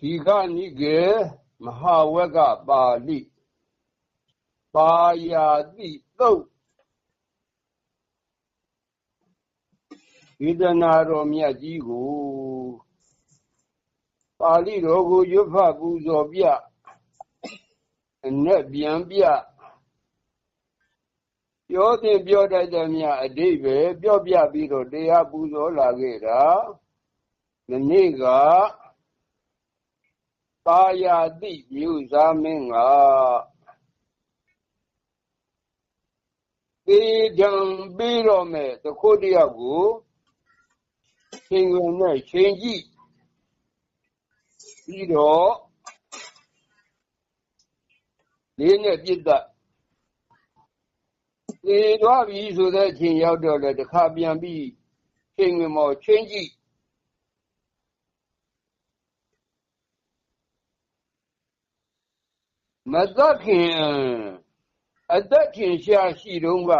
ဒီကနိကေမဟာဝကပါဠိပါယာတိသုတ်ဝေဒနာတော်မြတ်ကြီးကိုပါဠိတော်ကိုရွတ်ဖတ်ပူဇော်ပြအနဲ့ပြန်ပြပြောတဲ့ပြောတတ်တဲ့မြတ်အတိပဲပြောပြပြီးတော့တရားပူဇော်လာခဲ့တာဒီနေ့က ပါယာတိမြို့သားမင်းကတေတံပြီးတော့မဲ့တခုတယောက်ကိုရှင်ဝင်နဲ့ရှင်ကြည့်ပြီးတော့လေးနဲ့ပြစ်တတ်သေသွားပြီဆိုတဲ့အချိန်ရောက်တော့လေတခါပြန်ပြီးရှင်ဝင်မောချင်းကြည့် မသက်ခင်အသက်ခင်ရှာရှိတုန်းက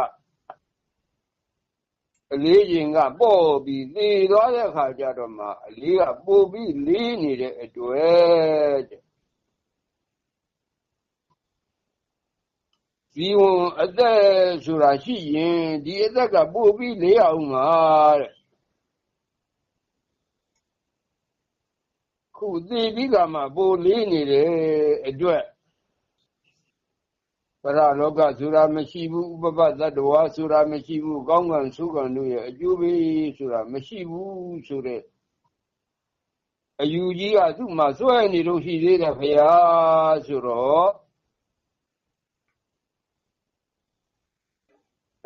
အလေးရင်ကပေါ့ပြီးသေသွားတဲ့အခါကျတော့မှအလေးကပိုပြီးလေးနေတဲ့အတွက်တဲ့ဒီဝန်အသက်ဆိုတာရှိရင်ဒီအသက်ကပိုပြီးလေးအောင်မှာတဲ့ခုသေပြီးကမှပိုလေးနေတဲ့အတွက်ပ ရလောကဆိုတာမရှိဘူးဥပပသတ္တဝါဆိုတာမရှိဘူးကောင်းကံဆုကံတို့ရဲ့အကျိုးပေးဆိုတာမရှိဘူးဆိုတဲ့အယူကြီးကသူ့မှာစွဲနေလို့ရှိသေးတယ်ဖရာဆိုတော့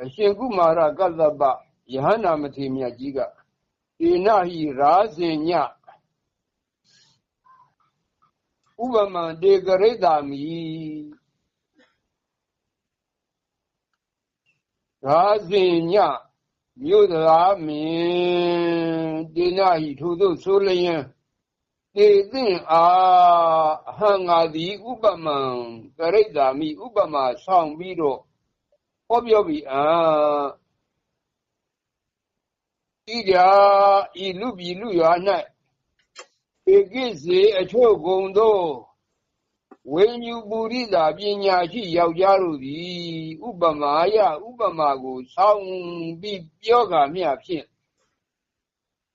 အရှင်ကုမာရကတ္တပယဟနာမထေမြတ်ကြီးကဧနဟိရာဇင်ညဥပမံတေကရိတာမိ ရာဇင်ညမြို့သားမင်းတေနဟိထို့သို့ဆိုလျင်တေသင်အားအဟံငါသည်ဥပမံကရိတာမိဥပမာဆောင်ပြီးတော့ဟောပြောပြီးအာဤရာဤလူပြည်လူရွာ၌ဧကိစေအချို့ကုံသော ဝိညူပူရိတာပညာရှိယောက်ျားတို့သည် ဥပမာယဥပမာကိုဆောင်းပြီးပြောကမြဖြင့်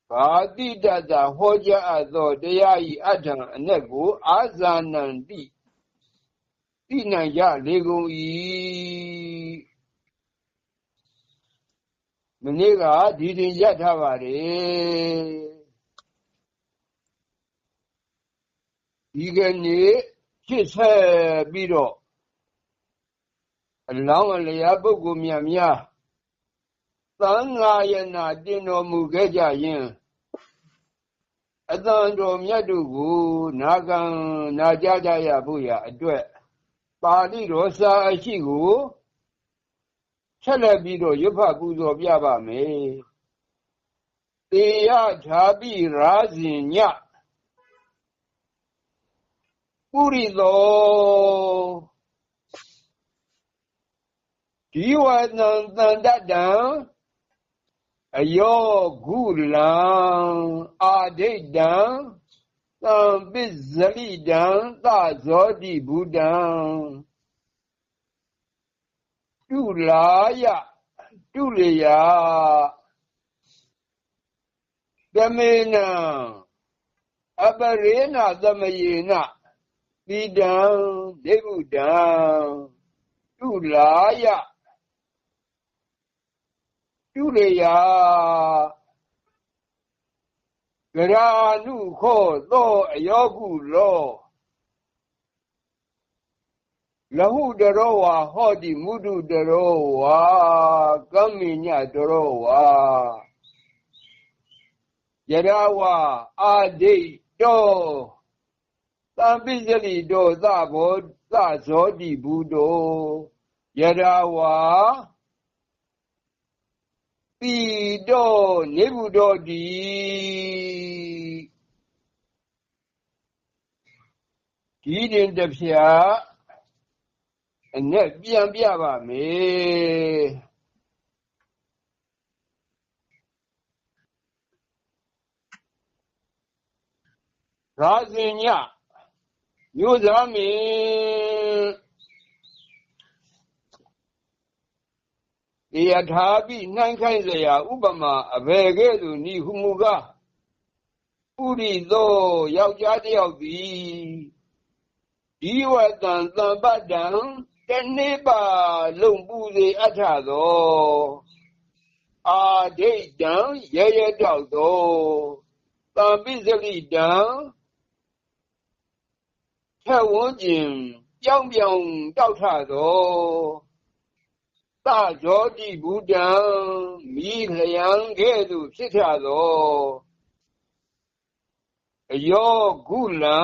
ဘာတိတတဟောကြားအပ်သောတရားဤအထံအ내ကိုအာဇာနန္တိသိနိုင်ကြလေကုန်၏မနေ့ကဒီတင်ရထားပါတယ်ဒီကနေ့ ဖြစ်ဆက်ပြီးတော့အလောင်းအလျာပုဂ္ဂိုလ်များများသံဃာယနာတင်တော်မူခဲ့ကြရင်အတန်တော်မြတ်တို့ကို နာခံနာကြကြရဖို့ရအတွက်ပါဠိတော်စာအရှိကိုဆက်လက်ပြီးတော့ရွတ်ဖတ်ပူဇော်ပြပါမယ်တေယဓာပိရာဇင်ည ပုရိသောဒီဝနံတန္တတံအယောဂုလံအာဒိတံသံပစ္စလိတံသဇောတိဘုဒ္ဓံတုလာယတုလျာသမေနံအပရေနသမယေန ပိတံဒေဗုဒ္ဓံတုလာယတုလျာဂရာနုခောသောအယောကုလောလဟုတရောဝါဟောတိမုဒုတရောဝါကမ္မိညတရောဝါယရဝါအာဒိတော သံပိစလိတောသဘောသဇောတိဘူးတောယရဝါတိတောနေဘူးတောတိဒီတင်တဖြာအနဲ့ပြန်ပြပါမယ်ရာဇင်ည မျိုးသားမင်းယထာပိနှိုင်းခိုင်းเสียဥပမာအဘယ်ကဲ့သို့ဤဟုမူကားဥရိသောယောက်ျားတစ်ယောက်သည်ဒီဝတံသံပတ္တံတနေ့ပါလုံပူစေအထသောအာဒိတ်တံရရတောက်သောတံပိစလိတံ ထဝန်းကျင်ပြောင်းပြောင်းတောက်ထသောသဇောတိဘုဒ္ဓံမိလျံကဲ့သို့ဖြစ်ထသောအယောကုလံ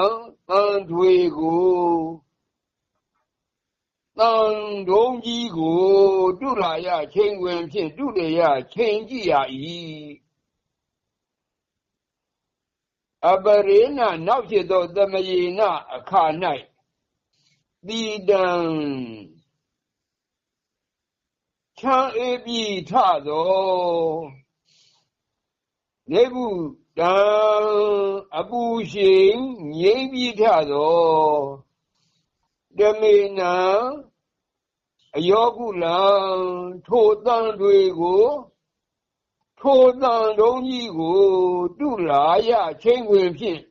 တန်တွေကိုတန်တုံးကြီးကိုတုလာရချိန်ဝင်ဖြင့်တုရရချိန်ကြည့်ရ၏ အပရေနနောက်ဖြစ်သောသမယေနအခါ၌တိတံချမ်းအေးပြီးထသောနေဘူးတံအပူရှိန်ငြိမ့်ပြီးထသောဓမေနံအယောကုလံထိုတန်တွေကို ထိုတန်တုံးကြီးကိုတုလာရချင်းဝင်ဖြင့်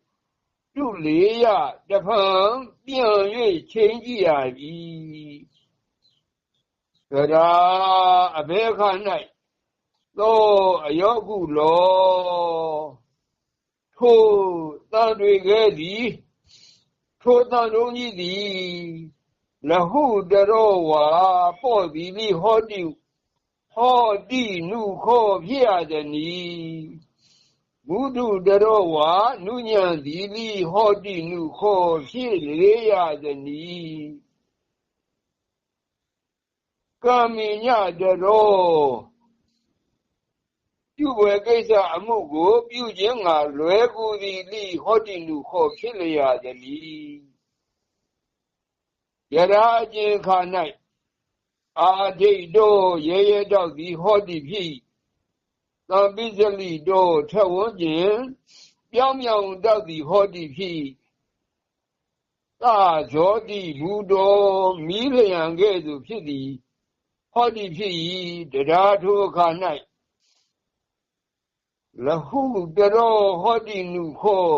တုလေရတဖန်ပြန်၍ချင်းကြည့်ရပြီသရာအဘေခ၌သောအယောကုလောထိုတန်တွေကဲ့သည်ထိုတန်တုံးကြီးသည်လဟုတရောဝါပေါ့သည်သည်ဟောတိဟော တိနုခောဖြစ်ရသည်နီဘုဒ္ဓတရောဝါနုညံသည်သည်ဟောတိနုခောဖြစ်လေရသည်နီကာမိညတရောပြုဝယ်ကိစ္စအမှုကို ပြုခြင်းငါလွယ်ကူသည်လိဟောတိနုခောဖြစ်လျာသည်ယရာအကျင်ခါ၌ အာဒိတ်တို့ရေရတော့သည်ဟောတိဖြစ်သံပိစလိတို့ထဝန်းကျင်ပြောင်းပြောင်းတော့သည်ဟောတိဖြစ်သာဇောတိဘူတော်မိလျံကဲ့သို့ဖြစ်သည်ဟောတိဖြစ်၏တရားထိုအခါ၌လဟုတရောဟောတိနုခော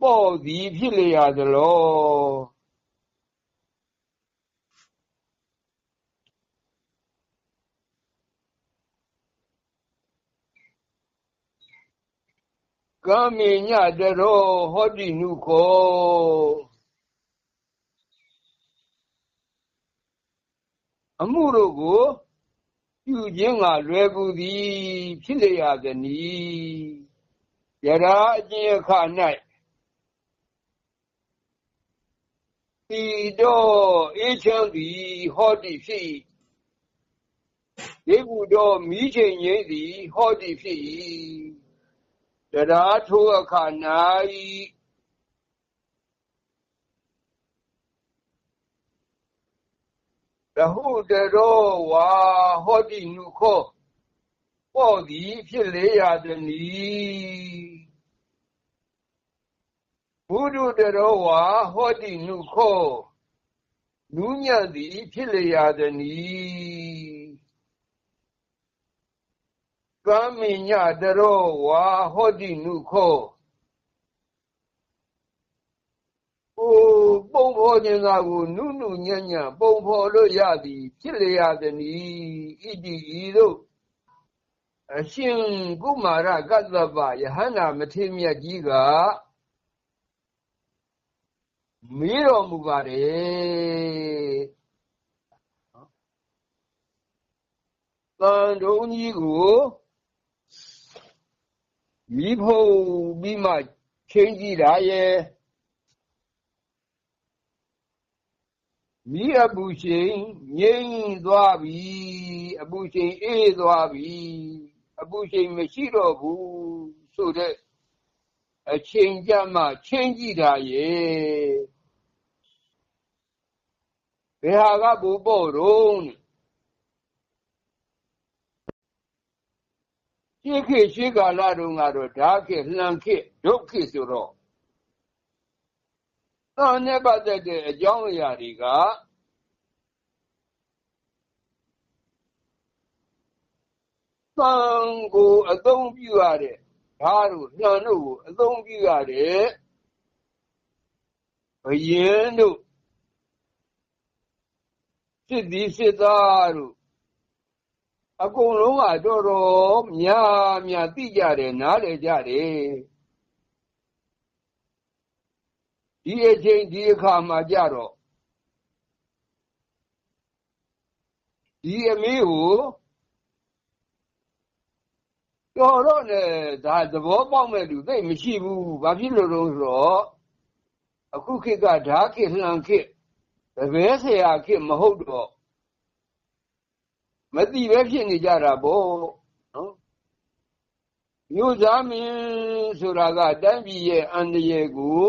ပေါ့သည်ဖြစ်လျာသလော ကာမေညတရောဟောတိနုခောအမှုတို့ကိုပြုခြင်းကလွယ်ကူသည် ဖြစ်လျာသနည်းယရာအကျင့်အခ၌ဤတော့အေးချမ်းသည်ဟောတိဖြစ်ယေဘူးတော်မိချိန်ငိမ့်သည်ဟောတိဖြစ် တရာထိုအခ၌ရဟုတရောဝါဟောတိနုခောပေါ့သည်ဖြစ်လေရသည်နီဘုဒ္ဓတရောဝါဟောတိနုခောနူးညံ့သည်ဖြစ်လေရသည်နီ ကံမိညတရောဝါဟောတိနုခောအိုပုံဖော်ခြင်းသာကိုနုနုညံ့ညံ့ပုံဖော်လို့ရသည်ဖြစ်လျာသည်နီဣတိဤတို့အရှင်ကုမာရကတ္တပယဟန္တာမထေမြတ်ကြီးကမေးတော်မူပါတယ်တန်တုံးကြီးကို မိဖို့ပြီးမှ ချင်းကြည့်တာရဲ့မိအပူချိန်ငြိမ့်သွားပြီအပူချိန်အေးသွားပြီအပူချိန်မရှိတော့ဘူးဆိုတဲ့အချိန်ကြမှချင်းကြည့်တာရဲ့ဘယ်ဟာကဘူပေါ့တော့ ရှေးခေတ်ရှေးကာလတုန်းကတော့ဓာခေတ်လှန်ခေတ်ဒုက္ခေတ်ဆိုတော့သံနဲ့ပတ်သက်တဲ့အကြောင်းအရာတွေကသံကိုအသုံးပြုရတဲ့ဓာတ်တို့နှံတို့ကိုအသုံးပြုရတဲ့ဘယင်းတို့စစ်သည်စစ်သားတို့ အကုန်လုံးကတော်တော်များများသိကြတယ်နားလည်ကြတယ်ဒီအချိန်ဒီအခါမှာကြတော့ဒီအမေကိုတော်တော့နဲ့ဒါသဘောပေါက်မဲ့လူသိမရှိဘူးဘာဖြစ်လို့လို့ဆိုတော့အခုခေတ်ကဓာခေတ်လှန်ခေတ်တပည့်ဆရာခေတ်မဟုတ်တော့ မသိပဲဖြစ်နေကြတာပေါ့နော်မြို့သားမင်းဆိုတာကတိုင်းပြည်ရဲ့အန္တရာယ်ကို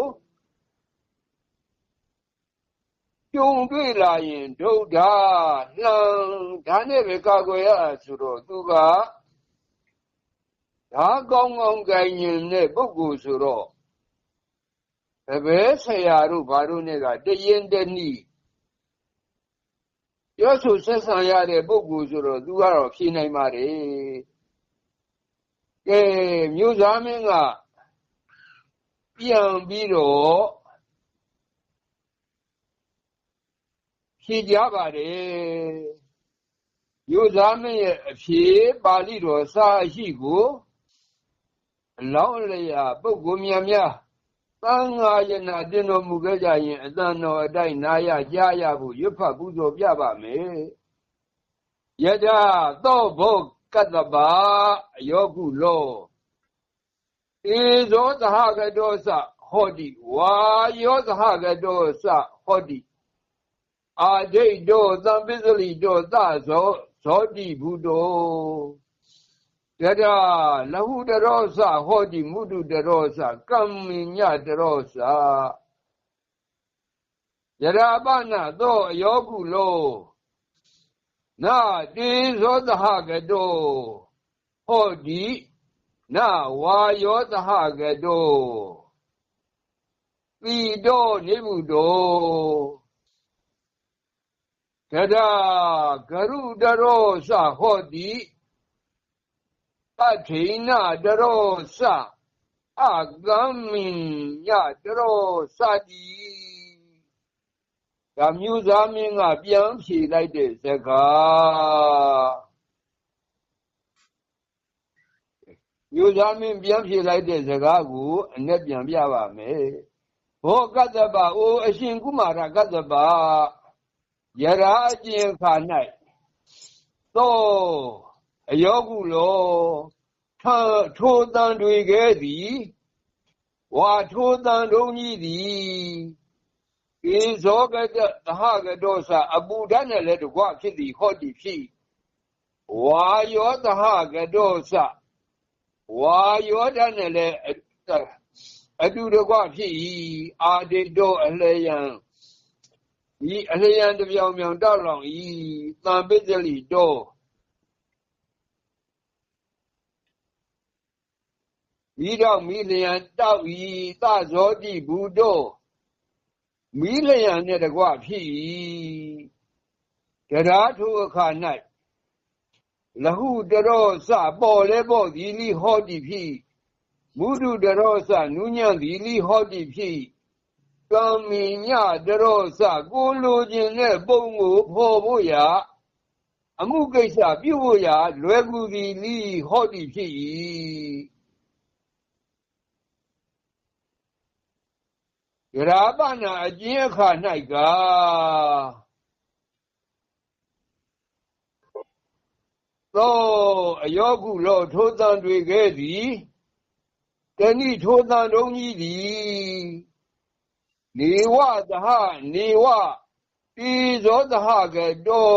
ကြုံတွေ့လာရင်ဒုဒ္ဓလှံဒါနဲ့ပဲကာကွယ်ရဆိုတော့သူကဓာကောင်းကောင်းကြင်ရင်တဲ့ပုဂ္ဂိုလ်ဆိုတော့တပည့်ဆရာတို့ဘာတို့နဲ့ကတရင်တနည်း ပြောဆိုဆက်ဆံရတဲ့ ပုဂ္ဂိုလ်ဆိုတော့ သူကတော့ ဖြေနိုင်ပါတယ် ကဲ မြို့သားမင်းက ပြန်ပြီးတော့ ဖြေကြပါတယ် မြို့သားမင်းရဲ့ အဖြေ ပါဠိတော် စာအရှိကို အလောင်းလျာ ပုဂ္ဂိုလ်များများ သံဃာယနာတင်တော်မူခဲ့ကြရင်အတန်တော်အတိုင်းနာရကြားရဖို့ရွတ်ဖတ်ပူဇော်ပြပါမယ်ယတသောဘောကတ္တပါအယောကုလောဧဇောသဟကတောသဟောတိဝါယောသဟကတောသဟောတိအာဒိတ်တောသံပစ္စလိတောသဇောဇောတိဘုတော ယဒလဟုတရောစဟောတိမုတုတရောစကမ္မိညတရောစယရာပနာသောအယောကုလောနာတေဇောသဟကတောဟောတိနာဝါယောသဟကတောပိတောနိဗုတောကဒဂရုတရောစဟောတိ ပထိနတရောစအကမ္မိညတရောစတိဒါမျိုးသားမင်းကပြန်ဖြေလိုက်တဲ့စကားမျိုးသားမင်းပြန်ဖြေလိုက်တဲ့စကားကိုအ내ပြန်ပြပါမယ်ဘောကတ္တပအိုအရှင်ကုမာရကတ္တပယရာအကျင်ခါ၌သော အယောကုလောထိုတန်တွေခဲ့သည်ဝါထိုတန်တုံးကြီးသည်ဧဇောကတသဟကတောသအပူဓာတ်နဲ့လည်းတကွဖြစ်သည်ဟောတိဖြစ်ဝါယောသဟကတောသဝါယောဓာတ်နဲ့လည်းအတူတကွဖြစ်၏အာတိတောအလျံဤအလျံတပြောင်ပြောင်တောက်လောင်၏တံပိစလိတော မိတော့မိလျံတောက်ဤသဇောတိဘူတောမိလျံနဲ့တကွဖြစ်၏တရားထုအခါ၌လဟုတရောစပေါ်လဲပေါ်ဒီလိဟောတိဖြစ်မုဒုတရောစနုညံဒီလိဟောတိဖြစ်ကံမီညတရောစကိုလိုခြင်းနဲ့ပုံကိုဖော်ဖို့ရာအမှုကိစ္စပြုဖို့ရာလွယ်ကူသည်လိဟောတိဖြစ်၏ ရာပနာအကျဉ်အခါ၌ကသောအယောကုလောထိုးတန်တွေခဲ့သည်တဏိထိုးတန်တုံးကြီးသည်နေဝသဟနေဝဤဇောသဟကတော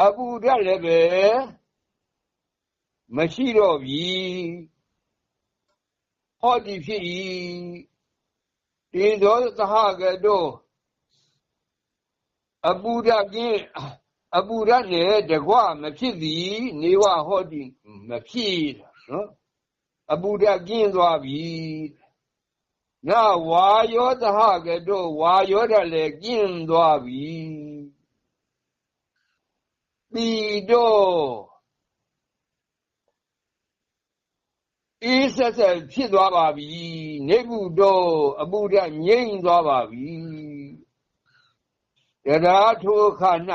အပူဓာတ်လည်းပဲမရှိတော့ပြီ ဟောတိဖြစ်၏တေဇောသဟကတောအပူဓကင်းအပူဓနဲ့တကွမဖြစ်သည်နေဝဟောတိမဖြစ်နော်အပူဓာတ်ကင်းသွားပြီနဝါယောသဟကတောဝါယောဓာတ်လည်းကင်းသွားပြီပိတော့ အေးဆက်ဆက်ဖြစ်သွားပါပြီနေဘူးတော့အပူဓာတ်ငြိမ့်သွားပါပြီတရားထိုခါ၌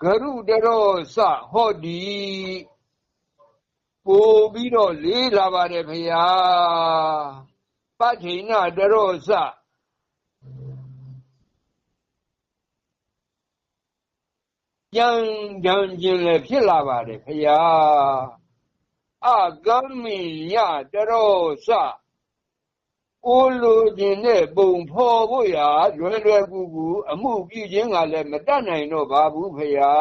ဂရုတရောစဟောဒီပို့ပြီးတော့လေးလာပါတယ်ဖရာပဋ္ဌိနတရောစပြန်ကြံခြင်းလည်းဖြစ်လာပါတယ်ဖရာ အကမိညတရောစကိုလိုခြင်းနဲ့ပုံဖော်ဖို့ရာလွယ်လွယ်ကူကူအမှုပြုခြင်းကလည်းမတတ်နိုင်တော့ပါဘူးဖရာ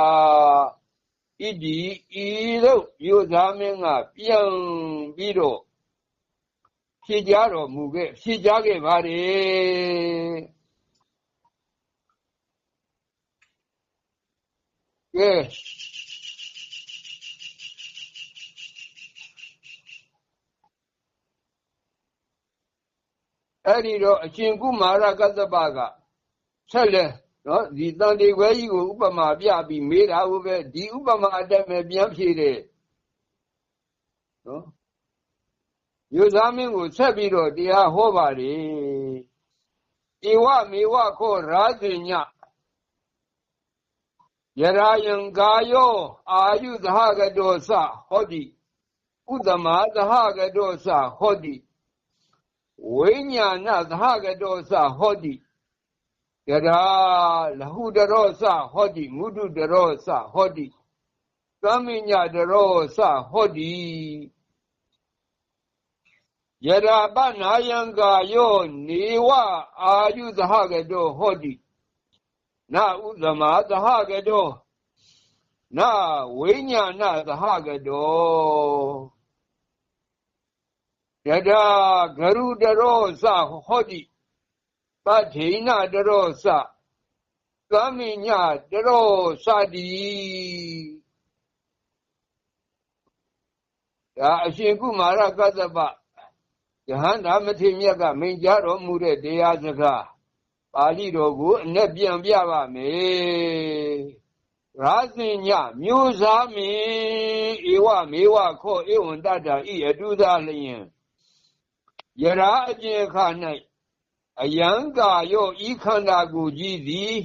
ဣဒီဤတို့ယူသားမင်းကပြန်ပြီးတော့ဖြေကြတော်မူခဲ့ဖြေကြခဲ့ပါတယ်ကဲ အဲ့ဒီတော့အရှင်ကုမာရကတ္တပကဆက်လဲနော်ဒီတန်တေခွဲကြီးကိုဥပမာပြပြီးမေးတာဟုတ်ပဲဒီဥပမာအတက်မဲ့ပြန်ဖြေတယ်နော်ယူသားမင်းကိုဆက်ပြီးတော့တရားဟောပါတယ်ဧဝမေဝခောရာဇညယရာယံကာယောအာယုသဟကတောသဟောတိဥဒမသဟကတောသဟောတိ ဝိညာဏသဟကတောသဟောတိယရာလဟုတရောသဟောတိမုဒုတရောသဟောတိသမိညာတရောသဟောတိယရာပနာယံကာယောနေဝအာယုသဟကတောဟောတိနဥဒမသဟကတောနဝိညာဏသဟကတော ယထာဂရုတရောစဟောတိပဋ္ဌိနတရောစသမိညတရောစတိဒါအရှင်ကုမာရကသဗ္ဗယဟန္တာမထေမြတ်ကမိန်ကြားတော်မူတဲ့တရားစကားပါဠိတော်ကိုအနဲ့ပြန်ပြပါမယ်ရာဇင်ညမျိုးစားမင်းဧဝမေဝခောဧဝံတတ္တဤအတုသာလျင် ယရာအပြင်ခ၌အယံကာယောဤခန္ဓာကိုယ်ကြီးသည်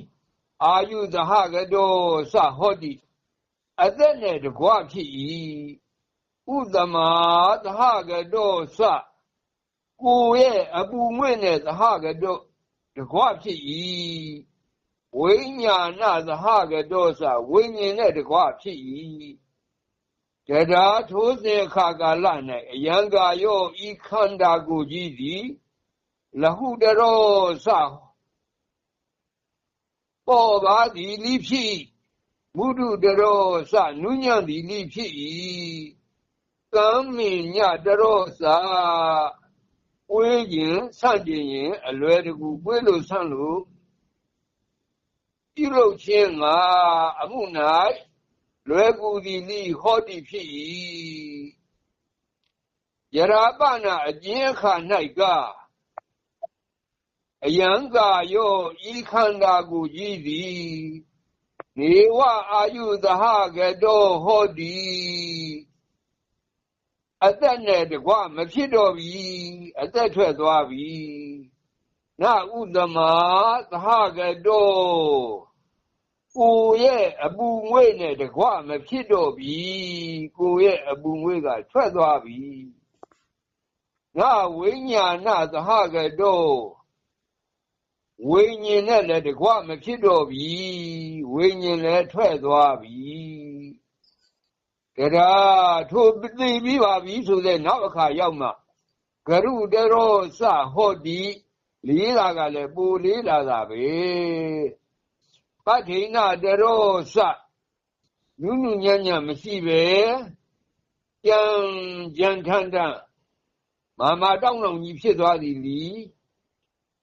အာယုသဟကတောစဟောတိအသက်နဲ့တကွဖြစ်၏ဥဒမာသဟကတောစကိုရဲ့အပူငွေ့နဲ့သဟကတောတကွဖြစ်၏ဝိညာဏသဟကတောစဝိညာဉ်နဲ့တကွဖြစ်၏ တရားထိုးစေခါကာလ၌အယံကာယောဤခန္ဓာကိုယ်ကြီးသည်လဟုတရောစပေါ်ပါသည်လိဖြစ်မုဒုတရောစနုညံ့သည်လိဖြစ်၏ကံမင်ညတရောစပွေးခြင်းဆန့်ကျင်ရင်အလွယ်တကူပွေးလို့ဆန့်လို့ပြုလုပ်ခြင်းငါအမှု၌ လွယ်ကူသည်လိဟောတိဖြစ်၏ယရာပနာအကျဉ်အခါ၌ကအယံကာယောဤခန္ဓာကိုကြီးသည်နေဝအာယုသဟကတောဟောတိအသက်နဲ့တကွမဖြစ်တော့ပြီအသက်ထွက်သွားပြီနဥဒမသဟကတော ကိုရဲ့အပူငွေ့နဲ့တကွမဖြစ်တော့ပြီကိုရဲ့အပူငွေ့ကထွက်သွားပြီငါဝိညာဏသဟကတောဝိညာဉ်နဲ့လည်းတကွမဖြစ်တော့ပြီဝိညာဉ်လည်းထွက်သွားပြီတရားထိုသိပြီးပါပြီဆိုတဲ့နောက်အခါရောက်မှဂရုတရောစဟောတိလေးလာကလည်းပူလေးလာတာပဲ ပဋ္ဌိနတရောစနုနုညံ့ညံ့မရှိပဲကြံကြံထန်ထန်မာမာတောင်းလောင်ကြီးဖြစ်သွားသည်လီ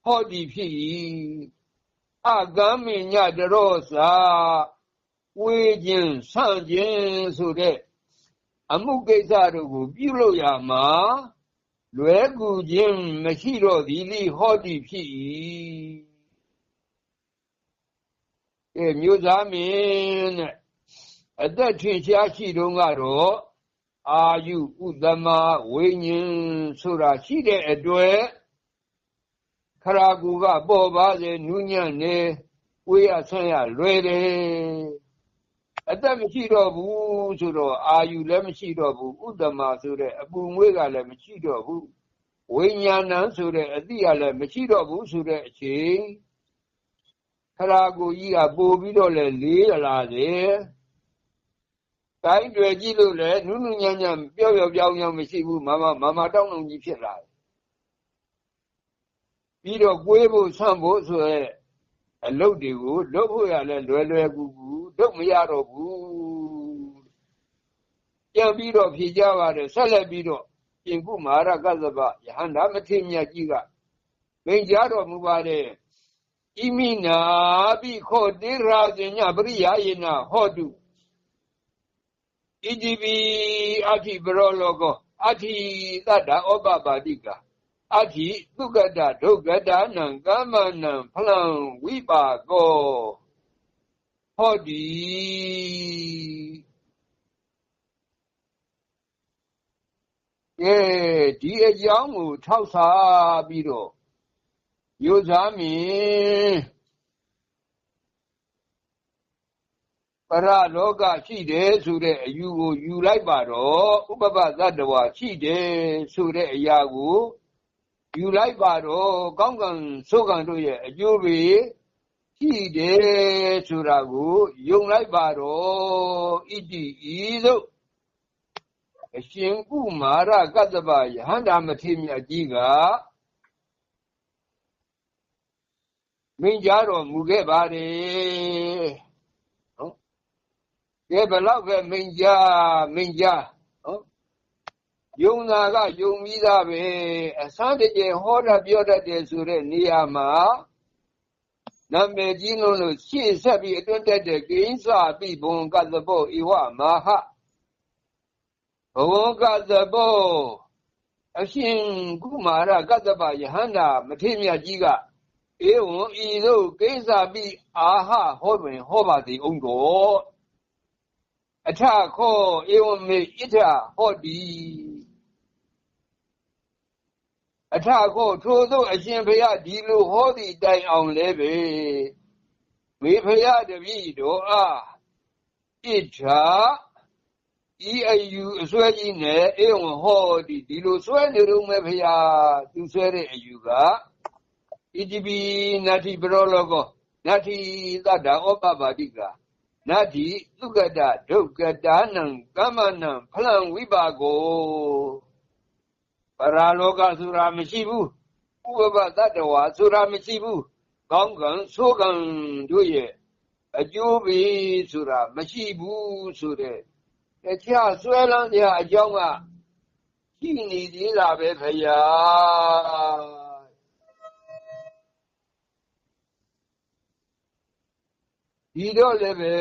ဟောဒီဖြစ်၏အကံမညတရောစာဝေခြင်းဆန့်ခြင်းဆိုတဲ့အမှုကိစ္စတို့ကို ပြုလို့ရမှာလွဲကူခြင်းမရှိတော့သည်လိဟောတိဖြစ်၏ အဲမျိုးသားမင်းတဲ့အသက်ထင်ရှားရှိတုန်းကတော့အာယုဥဒမဝိညာဉ်ဆိုတာရှိတဲ့အတွက်ခရာကူကပေါ်ပါစေနူးညံ့နေဝေးရဆန်းရလွယ်တယ်အသက်မရှိတော့ဘူးဆိုတော့အာယုလည်းမရှိတော့ဘူးဥဒ္ဓမာဆိုတဲ့အပူငွေးကလည်းမရှိတော့ဘူးဝိညာဏဆိုတဲ့အတိကလည်းမရှိတော့ဘူးဆိုတဲ့အချိန် ခရာကိုကြီးကပို့ပြီးတော့လဲလေးလာတယ်တိုင်းတွေကြည့်လို့လည်းနုနုညံ့ညံ့ပျော့ပျော့ပြောင်းပြောင်းမရှိဘူးမမမမတောင်းလုံးကြီးဖြစ်လာတယ်ပြီးတော့ကိုွေးဖို့ဆန့်ဖို့ဆိုရဲအလုပ်တွေကိုလုပ်ဖို့ရလဲလွယ်လွယ်ကူကူလုပ်မရတော့ဘူးပြန်ပြီးတော့ဖြေကြပါတယ်ဆက်လက်ပြီးတော့ပြင်ကုမဟာရကသဗယဟန္တာမထေမြတ်ကြီးကမိန်ကြားတော်မူပါတယ် ဣမိနာပိခောတိရာဇညပရိယာယေနဟောတုဣတိပိအထိပရောလောကောအထိသတ္တဩပပါတိကအထိသုကတဒုက္ကတနံကမ္မနံဖလံဝိပါကောဟောဒီကဲဒီအကြောင်းကိုထောက်စားပြီးတော့ ယူစားမည်ပရလောကရှိတယ်ဆိုတဲ့အယူကိုယူလိုက်ပါတော့ဥပပသတ္တဝါရှိတယ်ဆိုတဲ့အရာကိုယူလိုက်ပါတော့ကောင်းကံဆိုးကံတို့ရဲ့အကျိုးတွေရှိတယ်ဆိုတာကိုယုံလိုက်ပါတော့ဣတိဤသို့အရှင်ကုမာရကတ္တဗယဟန္တာမထေမြတ်ကြီးက မိန်ကြတော်မူခဲ့ပါတယ်ဟုတ်ကဲဘလောက်ပဲမိန်ကြမိန်ကြဟုတ်ယုံနာကယုံပြီးသားပဲအစမ်းတကြဟောတာပြောတတ်တယ်ဆိုတဲ့နေရာမှာနာမည်ကြီးလုံးလို့ရှေ့ဆက်ပြီးအတွတ်တက်တဲ့ကိဉ္စာပိဘုံကသဘောဧဝမဟာဘဝကသဘောအရှင်ကုမာရကတ္တပယဟန္တာမထေမြတ်ကြီးက ဧဝံဤသို့ကိဉ္စာပိအာဟဟောတွင်ဟောပါသည်အောင်တော်အထခောဧဝံမေဣထဟောတိအထခောထိုသို့အရှင်ဘုရားဒီလိုဟောသည့်တိုင်အောင်လဲပဲမေဖရာတပည့်တော်အားဣထာဤအယူအစွဲကြီးနဲ့အေဝံဟောဒီဒီလိုစွဲနေတော့မဲ့ဖရာသူစွဲတဲ့အယူက ဣတိပိနတ္ထိပရောလောကောနတ္ထိသတ္တဩပပါတိကနတ္ထိသုကတဒုက္ကတာနံကမ္မနံဖလံဝိပါကိုပရာလောကဆိုတာမရှိဘူးဥပပတ္တဝါဆိုတာမရှိဘူးကောင်းကံဆိုးကံတို့ရဲ့အကျိုးပေးဆိုတာမရှိဘူးဆိုတဲ့တရားဆွဲလန်းတဲ့အကြောင်းကရှိနေသေးတာပဲခရား ဒီတော့လည်းပဲ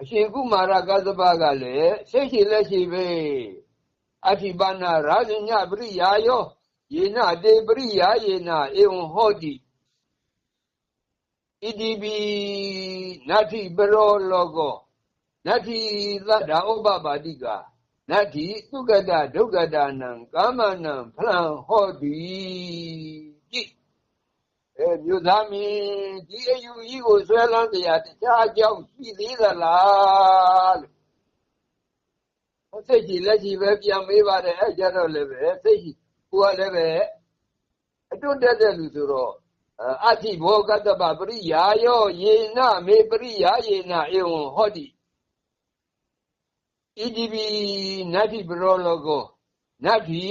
အရှင်ကုမာရကသပကလည်းစိတ်ရှိလက်ရှိပဲအဋ္ဌိပါဏရာဇညပရိယာယောယေနတေပရိယာယေနဧဝံဟောတိဣတိပိနတ္ထိပရောလောကောနတ္ထိသတ္တဥပပါတိကနတ္ထိသုကတဒုက္ကတာနံကာ မနံဖလံဟောတိအဲမြို့သားမင်းဒီအယူကြီးကိုဆွဲလန်းတရားတခြားအကြောင်းရှိသေးသလားလို့ဟောစိတ်ကြီးလက်ကြီးပဲပြန်မေးပါတယ်အဲကြတော့လည်းပဲစိတ်ကြီးကိုကလည်းပဲအတွတ်တက်တဲ့လူဆိုတော့အဋ္ဌိဘောကတ္တပပရိယာယောယေနမေပရိယာယေနဧဝံဟောတိဣတိပိနတ္ထိပရောလောကောနတ္ထိ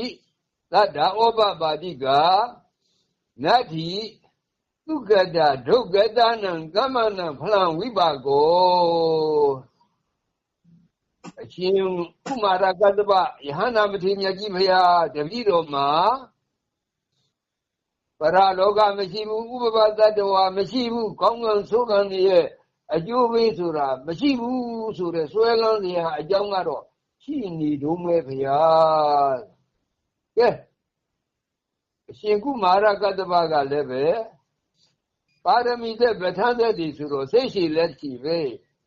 သတ္တဩပပါတိကနတ္ထိ သုကတဒုက္ကတနံကမ္မနံဖလံဝိပါကောအရှင်ကုမာရကတ္တပယဟန္တာမထေရမြတ်ကြီးဖရာတပည့်တော်မှာပရလောကမရှိဘူးဥပပတ္တဝါမရှိဘူးကောင်းကံဆိုးကံရဲ့အကျိုးပေးဆိုတာမရှိဘူးဆိုတဲ့ဆွဲလန်းစရာအကြောင်းကတော့ရှိနေတုံးပဲဗျာကဲအရှင်ကုမာရကတ္တဗကလည်းပဲ ပါရမီသက်ပဋ္ဌာန်းသက်တည်ဆိုတော့စိတ်ရှိလက်ရှိပဲ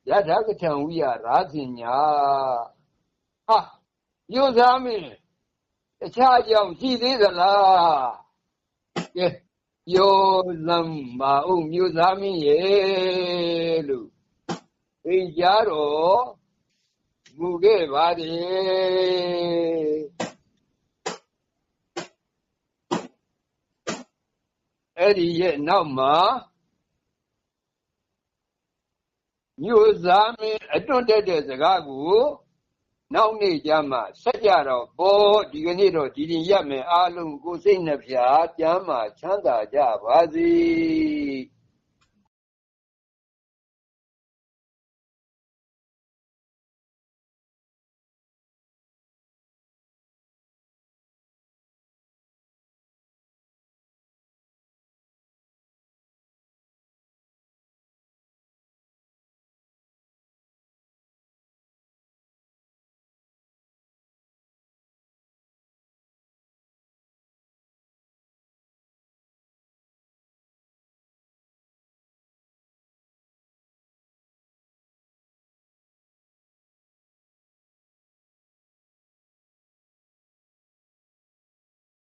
ယထာကထံဝိယရာဇင်ညာဟာညို့သားမင်းတခြားကြောင့်ရှိသေးသလားကဲယောလံမအောင်မြို့သားမင်းရဲ့လို့သိကြတော့မူခဲ့ပါတယ် အဲ့ဒီရဲ့နောက်မှာမြို့သားမင်းအတွန့်တက်တဲ့စကားကိုနောက်နေ့ကျမှဆက်ကြတော့ဘောဒီကနေ့တော့ဒီရင်ရမယ်အားလုံးကိုစိတ်နှဖျားကျမ်းမာချမ်းသာကြပါစေ